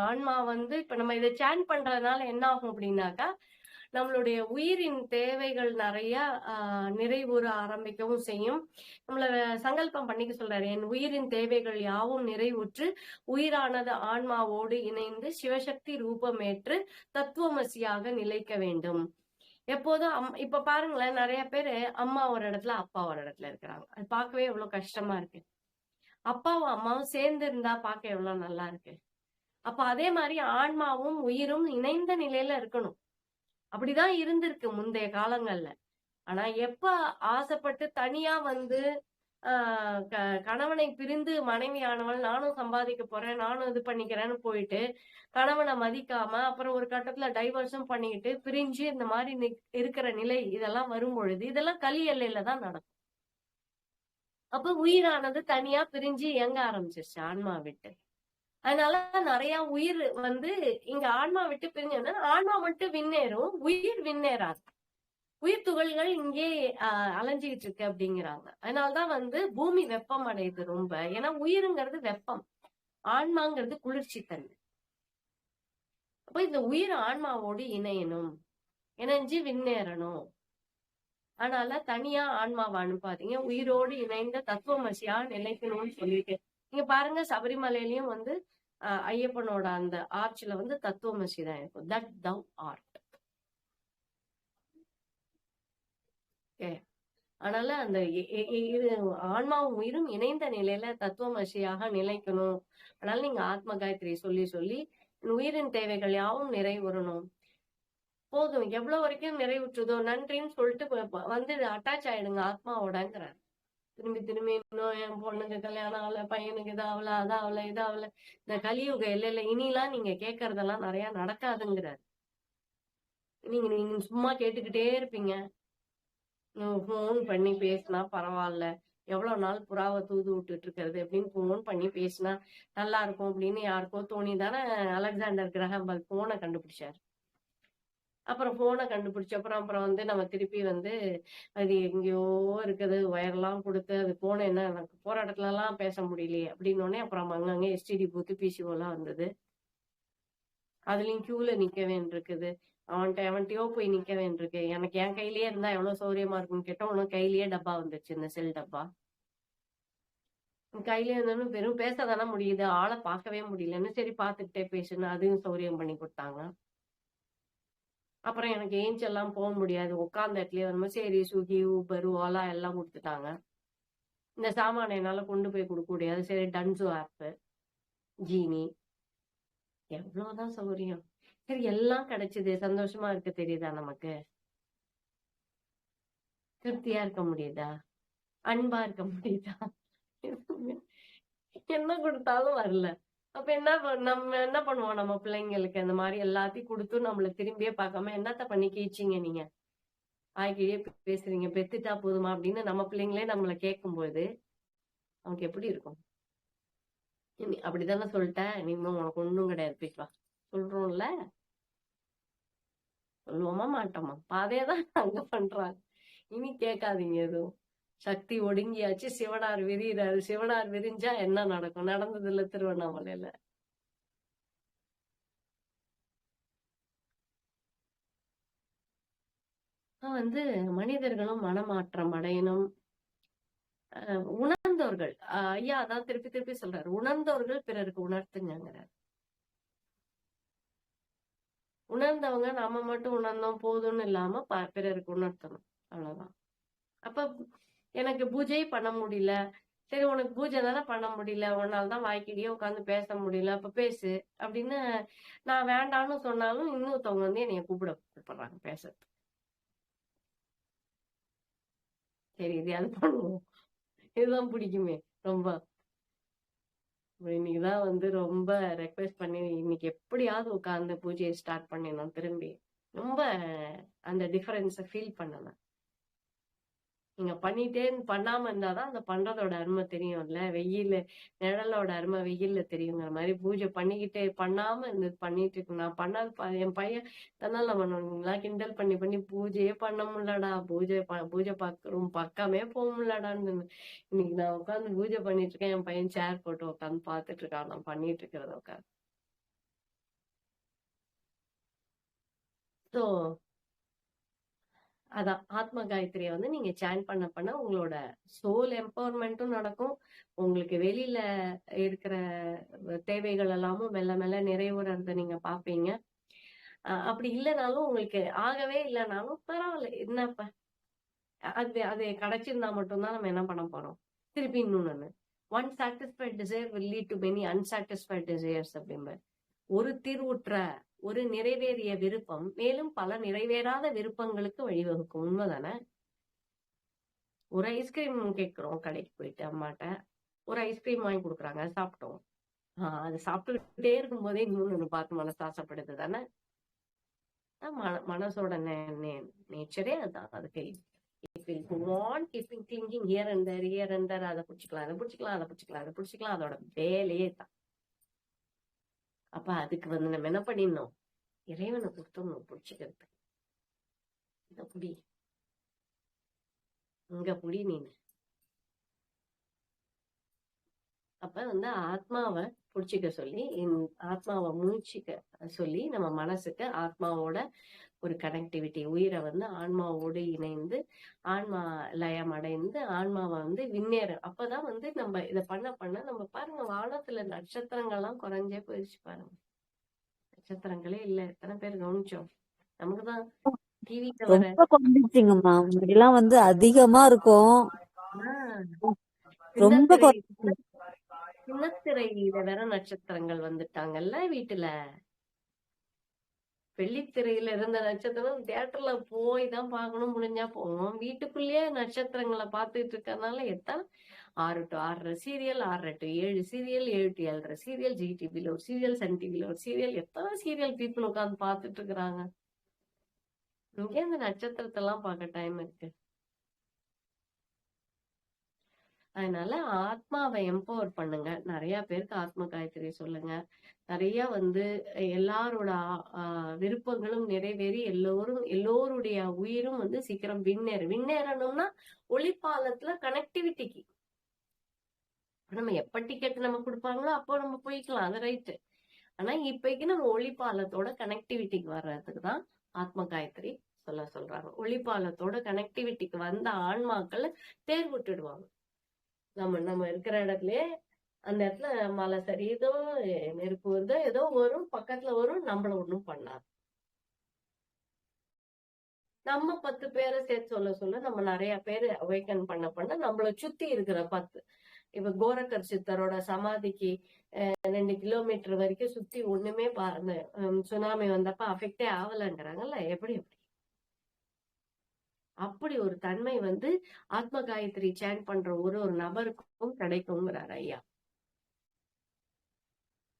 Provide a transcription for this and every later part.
ஆன்மா வந்து இப்ப நம்ம இதை சேன் பண்றதுனால என்ன ஆகும் அப்படின்னாக்கா நம்மளுடைய உயிரின் தேவைகள் நிறைய ஆஹ் நிறைவுற ஆரம்பிக்கவும் செய்யும். நம்மள சங்கல்பம் பண்ணிக்க சொல்றாரு என் உயிரின் தேவைகள் யாவும் நிறைவுற்று உயிரானது ஆன்மாவோடு இணைந்து சிவசக்தி ரூபமேற்று தத்துவமசியாக நிலைக்க வேண்டும். எப்போதும் அம் இப்ப பாருங்களேன் நிறைய பேரு அம்மா ஒரு இடத்துல அப்பா ஒரு இடத்துல இருக்கிறாங்க. அது பார்க்கவே எவ்வளவு கஷ்டமா இருக்கு. அப்பாவும் அம்மாவும் சேர்ந்து இருந்தா பார்க்க எவ்வளவு நல்லா இருக்கு. அப்ப அதே மாதிரி ஆன்மாவும் உயிரும் இணைந்த நிலையில இருக்கணும். அப்படிதான் இருந்திருக்கு முந்தைய காலங்கள்ல. ஆனா எப்ப ஆசைப்பட்டு தனியா வந்து ஆஹ் க- கணவனை பிரிந்து மனைவியானவள் நானும் சம்பாதிக்க போறேன் நானும் இது பண்ணிக்கிறேன்னு போயிட்டு கணவனை மதிக்காம அப்புறம் ஒரு கட்டத்துல டைவர்ஸும் பண்ணிக்கிட்டு பிரிஞ்சு இந்த மாதிரி நிக்- இருக்கிற நிலை இதெல்லாம் வரும் பொழுது இதெல்லாம் கலி எல்லையில தான் நடக்கும். அப்ப உயிரானது தனியா பிரிஞ்சு இயங்க ஆரம்பிச்சிருச்சு ஆன்மா விட்டு. அதனால நிறைய உயிர் வந்து இங்க ஆன்மா விட்டு பிரிஞ்சோம்னா ஆன்மா மட்டும் விண்ணேறும் உயிர் விண்ணேறாது. உயிர் துகள்கள் இங்கே ஆஹ் அலைஞ்சுகிட்டு இருக்கு அப்படிங்கிறாங்க. அதனாலதான் வந்து பூமி வெப்பம் அடையுது ரொம்ப. ஏன்னா உயிருங்கிறது வெப்பம். ஆன்மாங்கிறது குளிர்ச்சி தன்மை அப்ப இந்த உயிர் ஆன்மாவோடு இணையணும். இணைஞ்சு விண்ணேறணும். அதனால தனியா ஆன்மாவை அனுப்பாதீங்க. உயிரோடு இணைந்த தத்துவமசியா நிலைக்கணும்னு சொல்லிட்டு நீங்க பாருங்க சபரிமலையிலயும் வந்து ஐயப்பனோட அந்த ஆர்ச்சில வந்து தத்துவமசி தான் இருக்கும். தட் தவ் ஆர்ட் அதனால அந்த இது ஆன்மாவும் உயிரும் இணைந்த நிலையில தத்துவமசியாக நிலைக்கணும். அதனால நீங்க ஆத்ம காயத்ரி சொல்லி சொல்லி உயிரின் தேவைகள் யாவும் நிறைவுறணும். போதும். எவ்வளவு வரைக்கும் நிறைவுற்றுதோ நன்றின்னு சொல்லிட்டு வந்து அட்டாச் ஆயிடுங்க ஆத்மாவோடங்கிறார். திரும்பி திரும்பி இன்னும் என் பொண்ணுக்கு கல்யாணம் ஆகல பையனுக்கு இது ஆகல அது ஆகல இது ஆகல. இந்த கலியுக இல்ல இனிலாம் நீங்க கேட்கறதெல்லாம் நிறைய நடக்காதுங்கிறார் நீங்க நீங்க சும்மா கேட்டுக்கிட்டே இருப்பீங்க. ஃபோன் பண்ணி பேசினா பரவாயில்ல. எவ்வளவு நாள் புறாவை தூது விட்டுட்டு இருக்கிறது அப்படின்னு ஃபோன் பண்ணி பேசினா நல்லா இருக்கும் அப்படின்னு யாருக்கோ தோணி தானே அலெக்சாண்டர் கிரஹம்பல் போனை கண்டுபிடிச்சாரு. அப்புறம் போனை கண்டுபிடிச்ச அப்புறம் அப்புறம் வந்து நம்ம திருப்பி வந்து அது எங்கேயோ இருக்குது ஒயர்லாம் கொடுத்து அது போன என்ன எனக்கு போராட்டத்துலலாம் எல்லாம் பேச முடியலையே அப்படின்னு உடனே அப்புறம் அங்கங்கே எஸ்டிடி பூத்து பிசிஓ எல்லாம் வந்தது. அதுலயும் கியூல நிக்க வேண்டியிருக்குது அவன்கிட்ட அவன்கிட்டயோ போய் நிக்க வேண்டியிருக்கு எனக்கு என் கையிலேயே இருந்தா எவ்வளவு சௌரியமா இருக்கும்னு கேட்டோம் உனக்கு கையிலேயே டப்பா வந்துருச்சு இந்த செல் டப்பா. உன் கையிலே இருந்தாலும் வெறும் பேச தானே முடியுது. ஆளை பார்க்கவே முடியலன்னு சரி பார்த்துக்கிட்டே பேசுன்னு அதையும் சௌரியம் பண்ணி கொடுத்தாங்க. அப்புறம் எனக்கு ஏஞ்ச் எல்லாம் போக முடியாது. உட்காந்த இடத்துல வரும்போது சரி சுகி ஊபர் ஓலா எல்லாம் கொடுத்துட்டாங்க. இந்த சாமானை என்னால கொண்டு போய் கொடுக்க முடியாது. சரி டன்சு ஆப்பு ஜீனி எவ்வளவுதான் சௌகரியம். சரி எல்லாம் கிடைச்சது. சந்தோஷமா இருக்க தெரியுதா நமக்கு? திருப்தியா இருக்க முடியுதா? அன்பா இருக்க முடியுதா? என்ன கொடுத்தாலும் வரல. அப்ப என்ன நம்ம என்ன பண்ணுவோம்? நம்ம பிள்ளைங்களுக்கு அந்த மாதிரி எல்லாத்தையும் கொடுத்து நம்மள திரும்பியே பார்க்காம என்னத்த பண்ணி கீச்சிங்க நீங்க? ஆய்கிட்டே பேசுறீங்க. பெத்துட்டா போதுமா? அப்படின்னு நம்ம பிள்ளைங்களே நம்மள கேட்கும்போது அவனுக்கு எப்படி இருக்கும்? அப்படிதானே அப்படித்தானே சொல்லிட்டேன். இனிமே உனக்கு ஒண்ணும் கிடையாது போயிட்டு வா சொல்றோம்ல? சொல்லுவோமா? மாட்டோமா? அதேதான் அங்க பண்றாங்க. இனி கேட்காதீங்க எதுவும். சக்தி ஒடுங்கியாச்சு. சிவனார் விரியிறாரு சிவனார் விரிஞ்சா என்ன நடக்கும்? நடந்தது இல்ல திருவண்ணாமலையில வந்து மனிதர்களும் மனமாற்றம் அடையணும். உணர்ந்தவர்கள் அஹ் ஐயா அதான் திருப்பி திருப்பி சொல்றாரு. உணர்ந்தவர்கள் பிறருக்கு உணர்த்துங்கிறார் உணர்ந்தவங்க நாம மட்டும் உணர்ந்தோம் போதும்னு இல்லாம ப- பிறருக்கு உணர்த்தணும். அவ்வளவுதான். அப்ப எனக்கு பூஜை பண்ண முடியல. சரி உனக்கு பூஜை தானே பண்ண முடியல. உன்னால தான் வாய்க்கிட்டே உட்காந்து பேச முடியல. அப்ப பேசு. அப்படின்னு நான் வேண்டாம்னு சொன்னாலும் இன்னொருத்தவங்க வந்து என்னைய கூப்பிட கூப்பிடுறாங்க பேச சரி இது பண்ணுவோம் இதுதான் பிடிக்குமே. ரொம்ப. இன்னைக்குதான் வந்து ரொம்ப ரெக்வெஸ்ட் பண்ணி இன்னைக்கு எப்படியாவது உட்கார்ந்து பூஜையை ஸ்டார்ட் பண்ணிடணும் திரும்பி. ரொம்ப அந்த டிஃபரன்ஸை ஃபீல் பண்ணணும் நீங்க பண்ணிட்டே பண்ணாம இருந்தாதான் அந்த பண்றதோட அருமை தெரியும்ல. வெயில்ல நிழலோட அருமை வெயில்ல தெரியுங்கிற மாதிரி பூஜை பண்ணிக்கிட்டே பண்ணாம இருந்து பண்ணிட்டு இருக்கு. நான் பண்ணாத என் பையன் தன்னால பண்ணுவீங்களா கிண்டல் பண்ணி பண்ணி பூஜையே பண்ண முடியலடா. பூஜை பூஜை பாக்குறோம் பக்கமே போக முடியலடான்னு இன்னைக்கு நான் உட்காந்து பூஜை பண்ணிட்டு இருக்கேன். என் பையன் சேர் போட்டு உட்காந்து பாத்துட்டு இருக்கான். நான் பண்ணிட்டு இருக்கிறத உட்காந்து ஸோ அதான். ஆத்ம காயத்ரியை வந்து நீங்க சேன் பண்ண பண்ண உங்களோட சோல் எம்பவர்மெண்ட்டும் நடக்கும். உங்களுக்கு வெளியில இருக்கிற தேவைகள் எல்லாமும் மெல்ல மெல்ல நிறைவுறத நீங்க பாப்பீங்க அஹ் அப்படி இல்லைனாலும் உங்களுக்கு ஆகவே இல்லைனாலும் பரவாயில்ல. என்னப்ப? அது அது கிடைச்சிருந்தா மட்டும்தான் நம்ம என்ன பண்ண போறோம்? திருப்பி இன்னொன்னு. One satisfied desire will lead to many unsatisfied desires அப்படிம்ப ஒரு தீர்வுற்ற ஒரு நிறைவேறிய விருப்பம் மேலும் பல நிறைவேறாத விருப்பங்களுக்கு வழிவகுக்கும். உண்மைதானே? ஒரு ஐஸ்கிரீம் கேட்கிறோம் கடைக்கு போயிட்டு அம்மாட்ட. ஒரு ஐஸ்கிரீம் வாங்கி கொடுக்குறாங்க சாப்பிட்டோம். ஆஹ் அது சாப்பிட்டுக்கிட்டே இருக்கும் போதே இன்னொன்னு பார்த்து மனசு ஆசைப்படுது தானே? மன- மனசோட நேச்சரே அதுதான் அதுக்கு It will go on under அதை பிடிச்சிக்கலாம் அதை பிடிச்சிக்கலாம் அதை பிடிச்சிக்கலாம் அதை பிடிச்சிக்கலாம். அதோட வேலையே தான். அப்ப அதுக்கு வந்து நம்ம என்ன பண்ணிடணும்? இறைவனை கொடுத்தோம் பிடிச்சிக்கிறது இந்த புடி. இங்க புடி நீனு அப்ப வந்து ஆத்மாவை புடிச்சிக்க சொல்லி ஆத்மாவை மூழ்ச்சிக்க சொல்லி நம்ம மனசுக்கு ஆத்மாவோட ஒரு கனெக்டிவிட்டி உயிரை வந்து ஆன்மாவோடு இணைந்து ஆன்மா லயம் அடைந்து ஆன்மாவை வந்து விண்ணேற அப்பதான் வந்து நம்ம இதை பண்ண பண்ண நம்ம பாருங்க வானத்துல நட்சத்திரங்கள்லாம் குறைஞ்சே போயிடுச்சு பாருங்க. நட்சத்திரங்களே இல்ல. எத்தனை பேர் கவனிச்சோம். நமக்குதான் ரொம்ப குறைஞ்சிருச்சுங்கம்மா முன்னாடிலாம் வந்து அதிகமா இருக்கும். ரொம்ப சின்னத்திரையில வேற நட்சத்திரங்கள் வந்துட்டாங்கல்ல வீட்டுல. வெள்ளித்திரையில இருந்த நட்சத்திரம் தியேட்டர்ல போய் தான் பார்க்கணும் முடிஞ்சா போவோம் வீட்டுக்குள்ளேயே நட்சத்திரங்களை பார்த்துட்டு இருக்கறனால எத்தனை ஆறு டு ஆறரை சீரியல் ஆறரை டு ஏழு சீரியல் ஏழு டு ஏழரை சீரியல் ஜி டிவில ஒரு சீரியல் சன் டிவில ஒரு சீரியல் எத்தனை சீரியல் பீப்புள் உட்காந்து பார்த்துட்டு இருக்கிறாங்க? இங்கே இந்த நட்சத்திரத்தை எல்லாம் பார்க்க டைம் இருக்கு. அதனால ஆத்மாவை எம்பவர் பண்ணுங்க. நிறைய பேருக்கு ஆத்ம காயத்ரி சொல்லுங்க. நிறைய வந்து எல்லாரோட ஆஹ் விருப்பங்களும் நிறைவேறி எல்லோரும் எல்லோருடைய உயிரும் வந்து சீக்கிரம் விண்ணேறு விண்ணேறணும்னா ஒளிப்பாலத்துல கனெக்டிவிட்டிக்கு நம்ம எப்ப டிக்கெட் நம்ம கொடுப்பாங்களோ அப்போ நம்ம போய்க்கலாம் அது ரைட்டு ஆனா இப்பைக்கு நம்ம ஒளிப்பாலத்தோட கனெக்டிவிட்டிக்கு வர்றதுக்கு தான் ஆத்ம காயத்ரி சொல்ல சொல்றாங்க. ஒளிப்பாலத்தோட கனெக்டிவிட்டிக்கு வந்த ஆன்மாக்கள் தேர் விட்டுடுவாங்க. நம்ம நம்ம இருக்கிற இடத்துலயே அந்த இடத்துல மழை சரியுதோ எ- நெருப்பு வருதோ ஏதோ வரும் பக்கத்துல வரும் நம்மள ஒண்ணும் பண்ணாது. நம்ம பத்து பேரை சேர்த்து சொல்ல சொல்ல நம்ம நிறைய பேர் அவைக்கன் பண்ண பண்ண நம்மள சுத்தி இருக்கிற பத்து இப்ப கோரக்கர் சித்தரோட சமாதிக்கு ரெண்டு கிலோமீட்டர் வரைக்கும் சுத்தி ஒண்ணுமே பாருங்க சுனாமி வந்தப்ப அஃபெக்டே ஆகலைங்கிறாங்கல்ல எப்படி எப்படி அப்படி? ஒரு தன்மை வந்து ஆத்ம காயத்ரி சேன் பண்ற ஒரு ஒரு நபருக்கும் கிடைக்குங்கிறார் ஐயா.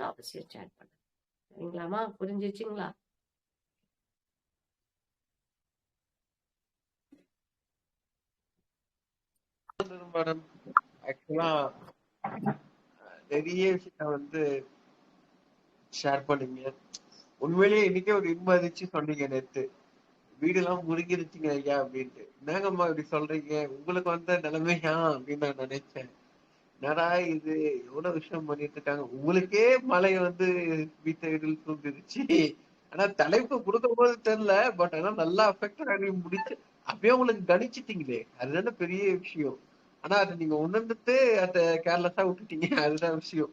அவசியம் சேன் பண்ண. சரிங்களாமா புரிஞ்சிச்சுங்களா? மேடம். ஆக்சுவலா நிறைய விஷயத்த வந்து ஷேர் பண்ணீங்க. உண்மையிலேயே இன்னைக்கே ஒரு இன்ப சொன்னீங்க நேத்து. வீடெல்லாம் முருகிருச்சுங்க ஐயா அப்படின்ட்டு. என்னங்கம்மா இப்படி சொல்றீங்க? உங்களுக்கு வந்த நிலைமையா அப்படின்னு நான் நினைச்சேன். என்னடா இது? எவ்வளவு விஷயம் பண்ணிட்டு இருக்காங்க? உங்களுக்கே மழை வந்து வீட்டு தூண்டுருச்சு. ஆனா தலைப்பு கொடுக்கும் போது தெரியல பட் ஆனா நல்லா அஃபெக்ட் ஆகி முடிச்சு அப்பயே உங்களுக்கு கணிச்சிட்டீங்களே. அதுதானே பெரிய விஷயம். ஆனா அதை நீங்க உணர்ந்துட்டு அத கேர்லெஸ்ஸா விட்டுட்டீங்க. அதுதான் விஷயம்.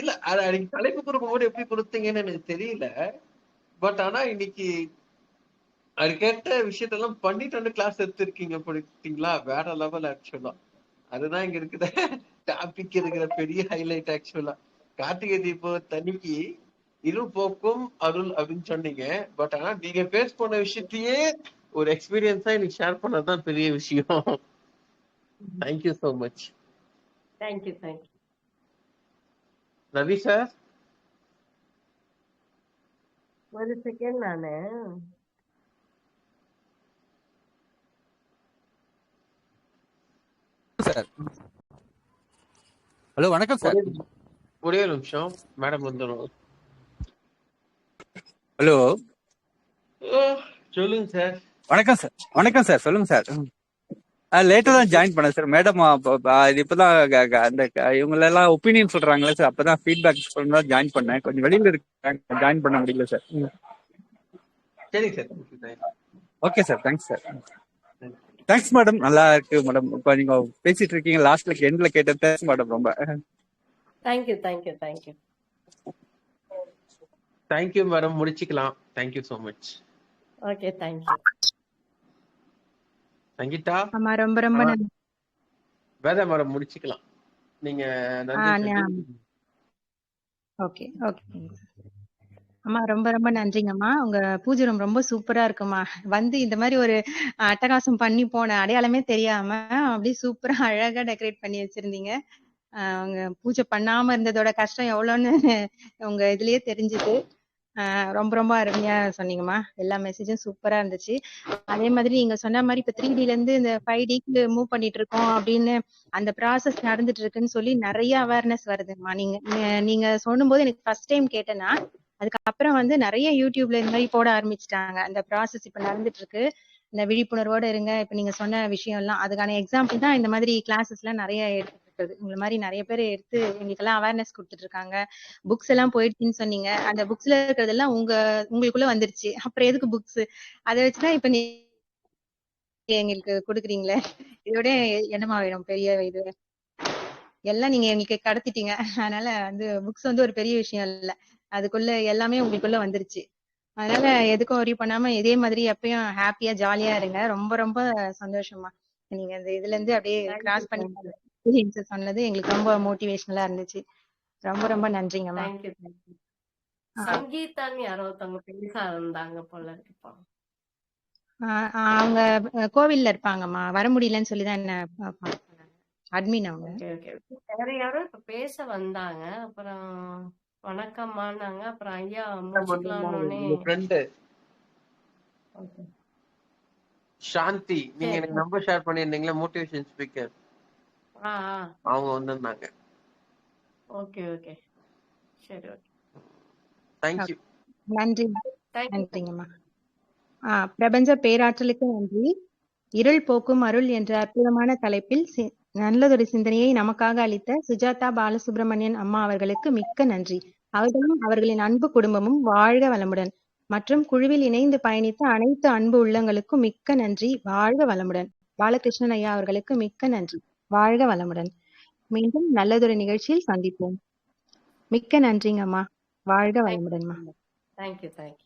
இல்ல அது அன்னைக்கு தலைப்பு கொடுக்கும்போது எப்படி கொடுத்தீங்கன்னு எனக்கு தெரியல. பட் ஆனா இன்னைக்கு அதுக்கேற்ற விஷயத்தெல்லாம் பண்ணிட்டு வந்து கிளாஸ் எடுத்திருக்கீங்க படித்தீங்களா வேற லெவல் ஆக்சுவலா அதுதான் இங்க இருக்கிற டாபிக் இருக்கிற பெரிய ஹைலைட் ஆக்சுவலா கார்த்திகை தீபம் தனிக்கு இருள் போக்கும் அருள் அப்படின்னு சொன்னீங்க. பட் ஆனா நீங்க பேஸ் போன விஷயத்தையே ஒரு எக்ஸ்பீரியன்ஸா எனக்கு ஷேர் பண்ணதுதான் பெரிய விஷயம். Thank you so much thank you thank you Ravi sir ஒரு செகண்ட் நானு. சார் ஹலோ வணக்கம் சார் ஒரு நிமிஷம். மேடம் வந்துடும் ஹலோ சொல்லுங்க சார் வணக்கம் சார். வணக்கம் சார். சொல்லுங்க சார். லேட்டா தான் ஜாயின் பண்ணேன் சார். மேடம் இது இப்பதான் அந்த க- இவங்க எல்லாம் ஒப்பீனியன் சொல்றாங்களே சார். அப்பதான் ஃபீட்பேக் பண்ணா ஜாயின் பண்ணேன். கொஞ்சம் வெளியில இருக்காங்க. ஜாயின் பண்ண முடியல சார். சரி sir. Okay sir. Thanks sir. Thanks madam நல்லா இருக்கு மேடம் இப்போ நீங்க பேசிட்டு இருக்கீங்க. லாஸ்ட்ல எண்ட்ல கேட்ட தேங்க்ஸ் மேடம் ரொம்ப. Thank you thank you thank you thank you madam முடிச்சுக்கலாம். Thank you so much okay thank you Sangeetha ஆமா ரொம்ப ரொம்ப. நன்றி. வேத முடிச்சுக்கலாம். நீங்க ஓகே ஓகே. அம்மா ரொம்ப ரொம்ப நன்றிங்கம்மா. உங்க பூஜை room ரொம்ப சூப்பரா இருக்குமா வந்து இந்த மாதிரி ஒரு அட்டகாசம் பண்ணி போன அடையாளமே தெரியாம அப்படியே சூப்பரா அழகா டெக்கரேட் பண்ணி வச்சிருந்தீங்க. அவங்க பூஜை பண்ணாம இருந்ததோட கஷ்டம் எவ்வளோன்னு உங்க இதுலயே தெரிஞ்சுது. ரொம்ப ரொம்ப அருமையா சொன்னீங்கம்மா. எல்லா மெசேஜும் சூப்பரா இருந்துச்சு. அதே மாதிரி நீங்க சொன்ன மாதிரி இப்ப த்ரீ டில இருந்து இந்த ஃபைவ் டிக்கு மூவ் பண்ணிட்டு இருக்கோம் அப்படின்னு அந்த ப்ராசஸ் நடந்துட்டு இருக்குன்னு சொல்லி நிறைய அவேர்னஸ் வருதுமா நீங்க நீங்க- சொல்லும் போது எனக்கு ஃபர்ஸ்ட் டைம் கேட்டேன்னா அதுக்கப்புறம் வந்து நிறைய யூடியூப்ல இந்த மாதிரி போட ஆரம்பிச்சிட்டாங்க. அந்த ப்ராசஸ் இப்ப நடந்துட்டு இருக்கு. இந்த விழிப்புணர்வோட இருங்க. இப்ப நீங்க சொன்ன விஷயம் எல்லாம் அதுக்கான எக்ஸாம்பிள் தான் இந்த மாதிரி கிளாஸஸ் எல்லாம் நிறைய எடுத்து இருக்குது உங்களை மாதிரி நிறைய பேர் எடுத்து எங்களுக்கு எல்லாம் அவேர்னஸ் கொடுத்துட்டு இருக்காங்க புக்ஸ் எல்லாம் போயிடுச்சுன்னு சொன்னீங்க. அந்த புக்ஸ்ல இருக்கிறதெல்லாம் உங்க உங்களுக்குள்ள வந்துருச்சு. அப்புறம் எதுக்கு புக்ஸ் அதை வச்சுதான் இப்ப நீ எங்களுக்கு கொடுக்குறீங்களே. இதோட என்னமா வேணும் பெரிய இது? எல்லாம் நீங்க எங்களுக்கு கடத்திட்டீங்க. அதனால வந்து புக்ஸ் வந்து ஒரு பெரிய விஷயம் இல்ல. அதுக்குள்ள எல்லாமே உங்களுக்குள்ள வந்துருச்சு. அதனால எதுக்கும் worry பண்ணாம இதே மாதிரி எப்பயும் ஹாப்பியா ஜாலியா இருங்க. ரொம்ப ரொம்ப சந்தோஷமா. நீங்க இந்த இதுல இருந்து அப்படியே கிராஸ் பண்ணி experiences சொன்னது எங்களுக்கு ரொம்ப மோட்டிவேஷனலா இருந்துச்சு. ரொம்ப ரொம்ப தேங்க்யூ ஆ. சங்கீதான்னு யாரோ ஒருத்தவங்க பெருசா இருந்தாங்க போல இருக்கு ஆஹ் ஆஹ் அவங்க கோவில்ல இருப்பாங்கம்மா. வர முடியலன்னு சொல்லிதான் என்ன அட்மின் அவங்க. வேற யாரோ இப்ப பேச வந்தாங்க. அப்புறம் வணக்கம்மான்னாங்க. அப்புறம் ஐயா முடிச்சுக்கலாம்னு சாந்தி. நீங்க. எனக்கு நம்பர் ஷேர் பண்ணிருந்தீங்களா மோட்டிவேஷன் ஸ்பீக்கர் அவங்க வந்திருந்தாங்க. Okay okay. சரி ஓகே. தேங்க்யூ நன்றி. நன்றிங்கம்மா. ஆஹ் பிரபஞ்ச பேராற்றலுக்கு நன்றி. இருள் போக்கும் அருள் என்ற அற்புதமான தலைப்பில் நல்லதொரு சிந்தனையை நமக்காக அளித்த சுஜாதா பாலசுப்ரமணியன் அம்மா அவர்களுக்கு மிக்க நன்றி. அவர்களும் அவர்களின் அன்பு குடும்பமும் வாழ்க வளமுடன். மற்றும் குழுவில் இணைந்து பயணித்த அனைத்து அன்பு உள்ளங்களுக்கும் மிக்க நன்றி. வாழ்க வளமுடன். பாலகிருஷ்ணன் ஐயா அவர்களுக்கு மிக்க நன்றி. வாழ்க வளமுடன். மீண்டும் நல்லதொரு நிகழ்ச்சியில் சந்திப்போம். மிக்க நன்றிங்கம்மா. வாழ்க வளமுடன்மா. Thank you thank you